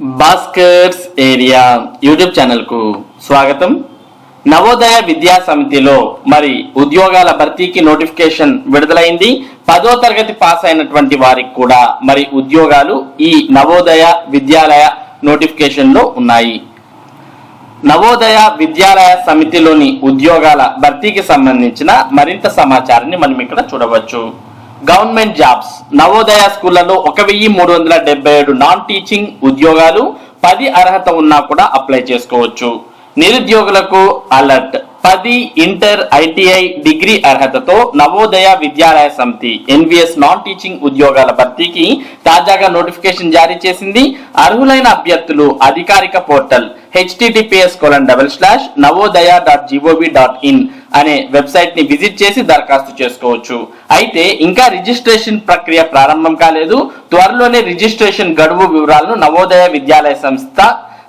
Bhaskar's area YouTube ఛానల్కు స్వాగతం. నవోదయ విద్యా సమితిలో మరి ఉద్యోగాల భర్తీకి నోటిఫికేషన్ విడుదలైంది. పదో తరగతి పాస్ అయినటువంటి వారికి కూడా మరి ఉద్యోగాలు ఈ నవోదయ విద్యాలయ నోటిఫికేషన్లో ఉన్నాయి. నవోదయ విద్యాలయ సమితిలోని ఉద్యోగాల భర్తీకి సంబంధించిన మరింత సమాచారాన్ని మనం ఇక్కడ చూడవచ్చు. Government jobs. నవోదయ స్కూళ్ళలో ఒక వెయ్యి మూడు వందల డెబ్బై ఏడు నాన్ టీచింగ్ ఉద్యోగాలు పది అర్హత ఉన్నా కూడా అప్లై చేసుకోవచ్చు. నిరుద్యోగులకు అలర్ట్. పది ఇంటర్ ఐటీఐ డిగ్రీ అర్హతతో నవోదయ విద్యాలయ సమితి ఎన్విఎస్ నాన్ టీచింగ్ ఉద్యోగాల భర్తీకి తాజాగా నోటిఫికేషన్ జారీ చేసింది. అర్హులైన అభ్యర్థులు అధికారిక portal HTTPS colon double slash Navodaya dot GOV dot in అనే వెబ్సైట్ని విజిట్ చేసి దరఖాస్తు చేసుకోవచ్చు. అయితే ఇంకా రిజిస్ట్రేషన్ ప్రక్రియ ప్రారంభం కాలేదు. త్వరలోనే రిజిస్ట్రేషన్ గడువు వివరాలను నవోదయ విద్యాలయ సంస్థ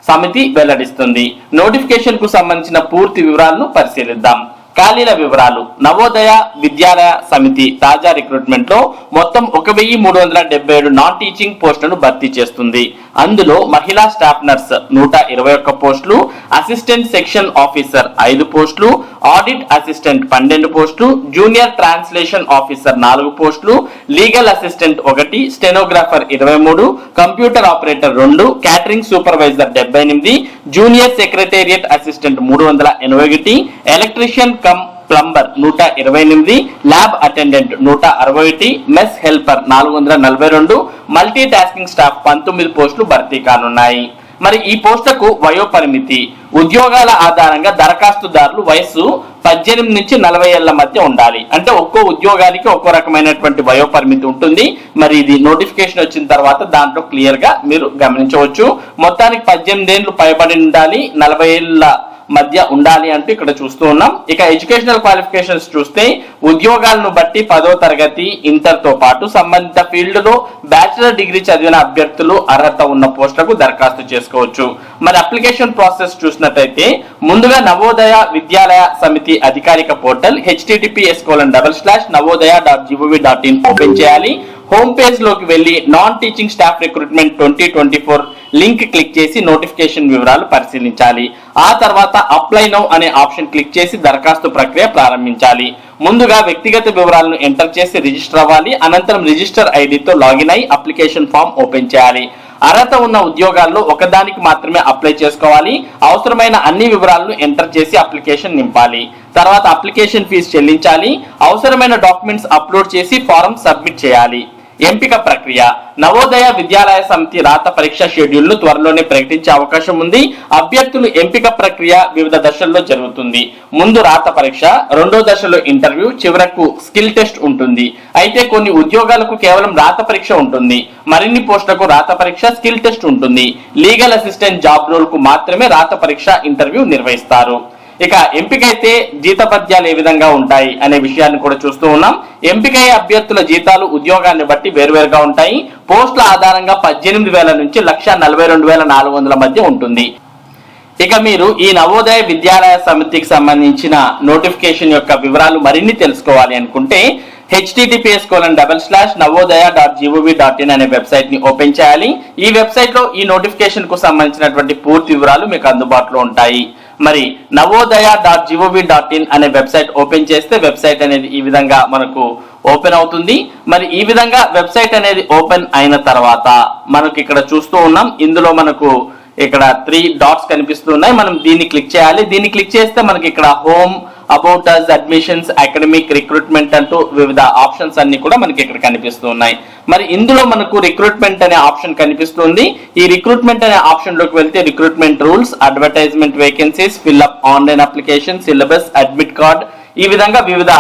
సమితి వెల్లడిస్తుంది. నోటిఫికేషన్కు సంబంధించిన పూర్తి వివరాలను పరిశీలిద్దాం. ఖాళీల వివరాలు. నవోదయ విద్యాలయ సమితి తాజా రిక్రూట్మెంట్లో మొత్తం ఒక వెయ్యి మూడు వందల డెబ్బై ఏడు నాన్ టీచింగ్ పోస్టులను భర్తీ చేస్తుంది. అందులో మహిళా స్టాఫ్ నర్స్ నూట ఇరవై ఒక్క పోస్టులు అసిస్టెంట్ సెక్షన్ ఆఫీసర్ ఐదు పోస్టులు ఆడిట్ అసిస్టెంట్ పన్నెండు పోస్టులు జూనియర్ ట్రాన్స్లేషన్ ఆఫీసర్ నాలుగు పోస్టులు లీగల్ అసిస్టెంట్ ఒకటి స్టెనోగ్రాఫర్ ఇరవై మూడు కంప్యూటర్ ఆపరేటర్ రెండు క్యాటరింగ్ సూపర్వైజర్ డెబ్బై ఎనిమిది జూనియర్ సెక్రటేరియట్ అసిస్టెంట్ మూడు వందల ఎనభై ఒకటి ఎలక్ట్రీషియన్ కమ్ ప్లంబర్ నూట ఇరవై ఎనిమిది ల్యాబ్ అటెండెంట్ నూట అరవై ఒకటి మెస్ హెల్పర్ నాలుగు వందల నలభై రెండు మల్టీ టాస్కింగ్ స్టాఫ్ పంతొమ్మిది పోస్టులు భర్తీ కానున్నాయి. మరి ఈ పోస్టులకు వయోపరిమితి ఉద్యోగాల ఆధారంగా దరఖాస్తుదారులు వయస్సు పద్దెనిమిది నుంచి నలభై ఏళ్ళ మధ్య ఉండాలి. అంటే ఒక్కో ఉద్యోగానికి ఒక్కో రకమైనటువంటి వయోపరిమితి ఉంటుంది. మరి ఇది నోటిఫికేషన్ వచ్చిన తర్వాత దాంట్లో క్లియర్గా మీరు గమనించవచ్చు. మొత్తానికి పద్దెనిమిది ఏళ్ళు పైబడి ఉండాలి. నలభై ఏళ్ళ మధ్య ఉండాలి అంటూ ఇక్కడ చూస్తూ ఉన్నాం. ఇక ఎడ్యుకేషనల్ క్వాలిఫికేషన్స్ చూస్తే ఉద్యోగాలను బట్టి పదో తరగతి ఇంటర్తో పాటు సంబంధిత ఫీల్డ్లో బ్యాచిలర్ డిగ్రీ చదివిన అభ్యర్థులు అర్హత ఉన్న పోస్టులకు దరఖాస్తు చేసుకోవచ్చు. మరి అప్లికేషన్ ప్రాసెస్ చూసినట్టయితే ముందుగా నవోదయ విద్యాలయ సమితి అధికారిక portal HTTPS colon double slash Navodaya dot GOV dot in open చేయాలి. హోమ్ పేజ్లోకి వెళ్ళి non teaching staff recruitment twenty twenty four link click చేసి నోటిఫికేషన్ వివరాలు పరిశీలించాలి. ఆ తర్వాత అప్లై నౌ అనే ఆప్షన్ క్లిక్ చేసి దరఖాస్తు ప్రక్రియ ప్రారంభించాలి. ముందుగా వ్యక్తిగత వివరాలను ఎంటర్ చేసి రిజిస్టర్ అవ్వాలి. అనంతరం రిజిస్టర్ ఐడితో లాగిన్ అయి అప్లికేషన్ ఫామ్ ఓపెన్ చేయాలి. అర్హత ఉన్న ఉద్యోగాల్లో ఒకదానికి మాత్రమే అప్లై చేసుకోవాలి. అవసరమైన అన్ని వివరాలను ఎంటర్ చేసి అప్లికేషన్ నింపాలి. తర్వాత అప్లికేషన్ ఫీజు చెల్లించాలి. అవసరమైన డాక్యుమెంట్స్ అప్లోడ్ చేసి ఫారం సబ్మిట్ చేయాలి. ఎంపిక ప్రక్రియ. నవోదయ విద్యాలయ సమితి రాత పరీక్ష షెడ్యూల్ను త్వరలోనే ప్రకటించే అవకాశం ఉంది. అభ్యర్థులు ఎంపిక ప్రక్రియ వివిధ దశల్లో జరుగుతుంది. ముందు రాత పరీక్ష రెండో దశలో ఇంటర్వ్యూ చివరకు స్కిల్ టెస్ట్ ఉంటుంది. అయితే కొన్ని ఉద్యోగాలకు కేవలం రాత పరీక్ష ఉంటుంది. మరిన్ని పోస్టులకు రాత పరీక్ష స్కిల్ టెస్ట్ ఉంటుంది. లీగల్ అసిస్టెంట్ జాబ్ రోల్కు మాత్రమే రాత పరీక్ష ఇంటర్వ్యూ నిర్వహిస్తారు. ఇక ఎంపికైతే జీతపద్యాలు ఏ విధంగా ఉంటాయి అనే విషయాన్ని కూడా చూస్తూ ఉన్నాం. ఎంపికయ్యే అభ్యర్థుల జీతాలు ఉద్యోగాన్ని బట్టి వేరువేరుగా ఉంటాయి. పోస్టుల ఆధారంగా పద్దెనిమిది వేల నుంచి లక్ష నలభై రెండు వేల నాలుగు వందల మధ్య ఉంటుంది. ఇక మీరు ఈ నవోదయ విద్యాలయ సమితికి సంబంధించిన నోటిఫికేషన్ యొక్క వివరాలు మరిన్ని తెలుసుకోవాలి అనుకుంటే HTTPS colon double slash Navodaya dot GOV dot in అనే వెబ్సైట్ని ఓపెన్ చేయాలి. ఈ వెబ్సైట్లో ఈ నోటిఫికేషన్కు సంబంధించినటువంటి పూర్తి వివరాలు మీకు అందుబాటులో ఉంటాయి. మరి Navodaya dot GOV dot in అనే వెబ్సైట్ ఓపెన్ చేస్తే వెబ్సైట్ అనేది ఈ విధంగా మనకు ఓపెన్ అవుతుంది. మరి ఈ విధంగా వెబ్సైట్ అనేది ఓపెన్ అయిన తర్వాత మనకి ఇక్కడ చూస్తూ ఉన్నాం. ఇందులో మనకు ఇక్కడ త్రీ డాట్స్ కనిపిస్తున్నాయి మనం దీన్ని క్లిక్ చేయాలి. దీన్ని క్లిక్ చేస్తే మనకి ఇక్కడ home about us admissions academic recruitment అంటూ వివిధ ఆప్షన్స్ అన్ని కూడా మనకి ఇక్కడ కనిపిస్తున్నాయి మరి ఇందులో మనకు రిక్రూట్మెంట్ అనే ఆప్షన్ కనిపిస్తుంది. ఈ రిక్రూట్మెంట్ అనే ఆప్షన్లోకి వెళ్తే recruitment rules advertisement vacancies fill up online application syllabus admit card ఈ విధంగా వివిధ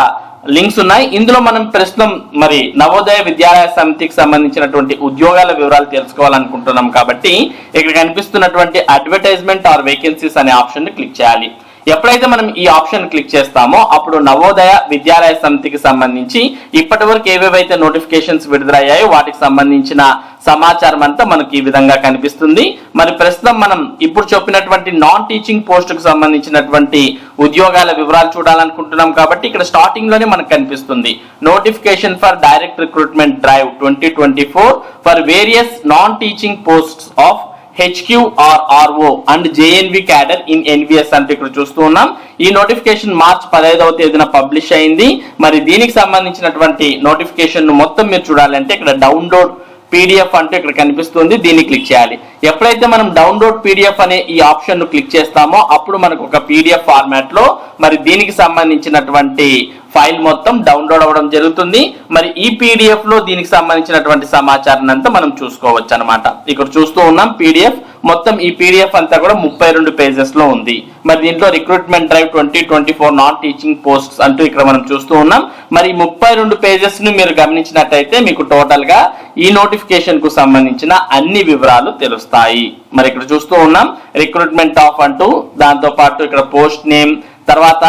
లింక్స్ ఉన్నాయి. ఇందులో మనం ప్రస్తుతం మరి నవోదయ విద్యాలయ సమితికి సంబంధించినటువంటి ఉద్యోగాల వివరాలు తెలుసుకోవాలనుకుంటున్నాం కాబట్టి ఇక్కడ కనిపిస్తున్నటువంటి అడ్వర్టైజ్మెంట్ ఆర్ వేకెన్సీస్ అనే ఆప్షన్ని క్లిక్ చేయాలి. ఎప్పుడైతే మనం ఈ ఆప్షన్ క్లిక్ చేస్తామో అప్పుడు నవోదయ విద్యాలయ సమితికి సంబంధించి ఇప్పటి వరకు ఏవేవైతే నోటిఫికేషన్స్ విడుదలయ్యాయో వాటికి సంబంధించిన సమాచారం అంతా మనకి ఈ విధంగా కనిపిస్తుంది. మరి ప్రస్తుతం మనం ఇప్పుడు చెప్పినటువంటి నాన్ టీచింగ్ పోస్ట్కు సంబంధించినటువంటి ఉద్యోగాల వివరాలు చూడాలనుకుంటున్నాం కాబట్టి ఇక్కడ స్టార్టింగ్లోనే మనకు కనిపిస్తుంది. Notification for direct recruitment drive twenty twenty four for various non teaching posts of HQRRO and JNV cadre in NVS అంటే ఇక్కడ చూస్తూ ఉన్నాం. ఈ నోటిఫికేషన్ మార్చ్ పదహైదవ తేదీన పబ్లిష్ అయింది. మరి దీనికి సంబంధించినటువంటి నోటిఫికేషన్ మొత్తం మీరు చూడాలంటే ఇక్కడ డౌన్లోడ్ పీడిఎఫ్ అంటే ఇక్కడ కనిపిస్తుంది. దీన్ని క్లిక్ చేయాలి. ఎప్పుడైతే మనం డౌన్లోడ్ పీడిఎఫ్ అనే ఈ ఆప్షన్ను క్లిక్ చేస్తామో అప్పుడు మనకు ఒక పీడిఎఫ్ ఫార్మాట్లో మరి దీనికి సంబంధించినటువంటి ఫైల్ మొత్తం డౌన్లోడ్ అవ్వడం జరుగుతుంది. మరి ఈ పీడిఎఫ్లో దీనికి సంబంధించినటువంటి సమాచారాన్ని అంతా మనం చూసుకోవచ్చు అనమాట ఇక్కడ చూస్తూ ఉన్నాం పీడిఎఫ్. మొత్తం ఈ పీడిఎఫ్ అంతా కూడా ముప్పై రెండు పేజెస్లో ఉంది. మరి దీంట్లో recruitment drive twenty twenty four non teaching posts అంటూ ఇక్కడ మనం చూస్తూ ఉన్నాం. మరి ముప్పై రెండు పేజెస్ను మీరు గమనించినట్టయితే మీకు టోటల్గా ఈ నోటిఫికేషన్కు సంబంధించిన అన్ని వివరాలు తెలుస్తాయి. మరి ఇక్కడ చూస్తూ ఉన్నాం రిక్రూట్మెంట్ ఆఫ్ అంటూ దాంతో పాటు ఇక్కడ పోస్ట్ నేమ్ తర్వాత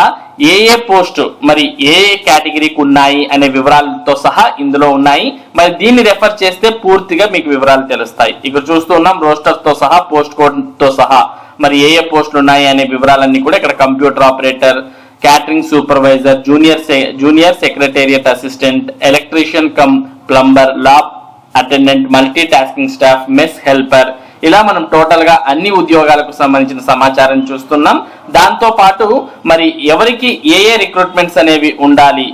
ఏ ఏ పోస్ట్ మరి ఏ ఏ కేటగిరీకి ఉన్నాయి అనే వివరాలతో సహా ఇందులో ఉన్నాయి. మరి దీన్ని రెఫర్ చేస్తే పూర్తిగా మీకు వివరాలు తెలుస్తాయి. ఇక్కడ చూస్తూ ఉన్నాం రోస్టర్స్తో సహా పోస్ట్ కోడ్తో సహా మరి ఏ ఏ పోస్టులు ఉన్నాయి అనే వివరాలన్నీ కూడా ఇక్కడ computer operator catering supervisor junior junior secretariat assistant electrician cum plumber lab attendant multi tasking staff mess helper ఇలా మనం టోటల్గా అన్ని ఉద్యోగాలకు సంబంధించిన సమాచారం చూస్తున్నాం. దాంతో పాటు మరి ఎవరికి ఏ ఏ రిక్రూట్మెంట్స్ అనేవి ఉండాలి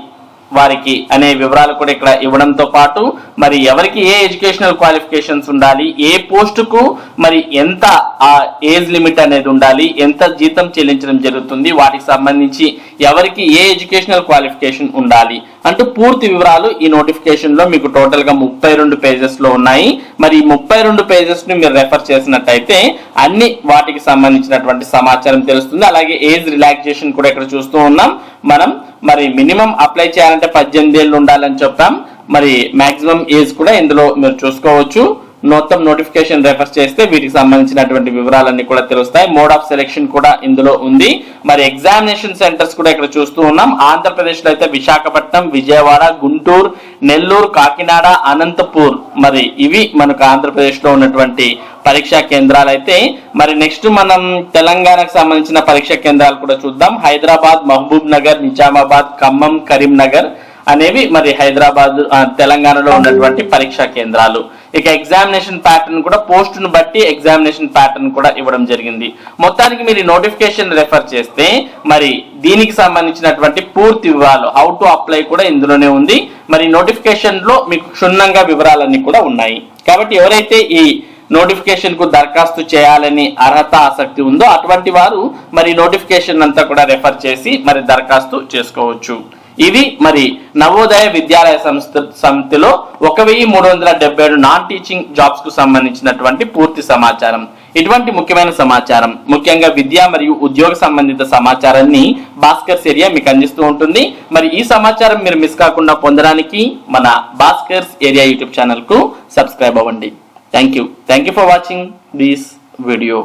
వారికి అనే వివరాలు కూడా ఇక్కడ ఇవ్వడంతో పాటు మరి ఎవరికి ఏ ఎడ్యుకేషనల్ క్వాలిఫికేషన్స్ ఉండాలి ఏ పోస్టుకు మరి ఎంత ఆ ఏజ్ లిమిట్ అనేది ఉండాలి ఎంత జీతం చెల్లించడం జరుగుతుంది వాటికి సంబంధించి ఎవరికి ఏ ఎడ్యుకేషనల్ క్వాలిఫికేషన్ ఉండాలి అంటూ పూర్తి వివరాలు ఈ నోటిఫికేషన్లో మీకు టోటల్గా ముప్పై రెండు పేజెస్లో ఉన్నాయి. మరి ఈ ముప్పై రెండు పేజెస్ను మీరు రెఫర్ చేసినట్టయితే అన్ని వాటికి సంబంధించినటువంటి సమాచారం తెలుస్తుంది. అలాగే ఏజ్ రిలాక్సేషన్ కూడా ఇక్కడ చూస్తూ ఉన్నాం. మనం మరి మినిమం అప్లై చేయాలంటే పద్దెనిమిది ఏళ్ళు ఉండాలని చెప్పాం. మరి మాక్సిమం ఏజ్ కూడా ఇందులో మీరు చూసుకోవచ్చు. మొత్తం నోటిఫికేషన్ రెఫర్ చేస్తే వీటికి సంబంధించినటువంటి వివరాలన్నీ కూడా తెలుస్తాయి. మోడ్ ఆఫ్ సెలెక్షన్ కూడా ఇందులో ఉంది. మరి ఎగ్జామినేషన్ సెంటర్స్ కూడా ఇక్కడ చూస్తూ ఉన్నాం. ఆంధ్రప్రదేశ్లో అయితే విశాఖపట్నం విజయవాడ గుంటూరు నెల్లూరు కాకినాడ అనంతపూర్ మరి ఇవి మనకు ఆంధ్రప్రదేశ్లో ఉన్నటువంటి పరీక్షా కేంద్రాలు అయితే. మరి నెక్స్ట్ మనం తెలంగాణకు సంబంధించిన పరీక్షా కేంద్రాలు కూడా చూద్దాం. హైదరాబాద్ మహబూబ్ నగర్ నిజామాబాద్ ఖమ్మం కరీంనగర్ అనేవి మరి హైదరాబాద్ తెలంగాణలో ఉన్నటువంటి పరీక్షా కేంద్రాలు. ఇక ఎగ్జామినేషన్ ప్యాటర్న్ కూడా పోస్టును బట్టి ఎగ్జామినేషన్ ప్యాటర్న్ కూడా ఇవ్వడం జరిగింది. మొత్తానికి మీరు నోటిఫికేషన్ రెఫర్ చేస్తే మరి దీనికి సంబంధించినటువంటి పూర్తి వివరాలు హౌ టు అప్లై కూడా ఇందులోనే ఉంది. మరి నోటిఫికేషన్లో మీకు క్షుణ్ణంగా వివరాలన్నీ కూడా ఉన్నాయి. కాబట్టి ఎవరైతే ఈ నోటిఫికేషన్కు దరఖాస్తు చేయాలని అర్హత ఆసక్తి ఉందో అటువంటి వారు మరి నోటిఫికేషన్ అంతా కూడా రెఫర్ చేసి మరి దరఖాస్తు చేసుకోవచ్చు. ఇవి మరి నవోదయ విద్యాలయ సంస్థ సమితిలో ఒక వెయ్యి మూడు వందల డెబ్బై ఏడు నాన్ టీచింగ్ జాబ్స్కు సంబంధించినటువంటి పూర్తి సమాచారం. ఇటువంటి ముఖ్యమైన సమాచారం ముఖ్యంగా విద్య మరియు ఉద్యోగ సంబంధిత సమాచారాన్ని భాస్కర్స్ ఏరియా మీకు అందిస్తూ ఉంటుంది. మరి ఈ సమాచారం మీరు మిస్ కాకుండా పొందడానికి మన భాస్కర్స్ ఏరియా యూట్యూబ్ ఛానల్కు సబ్స్క్రైబ్ అవ్వండి. Thank you. Thank you for watching this video.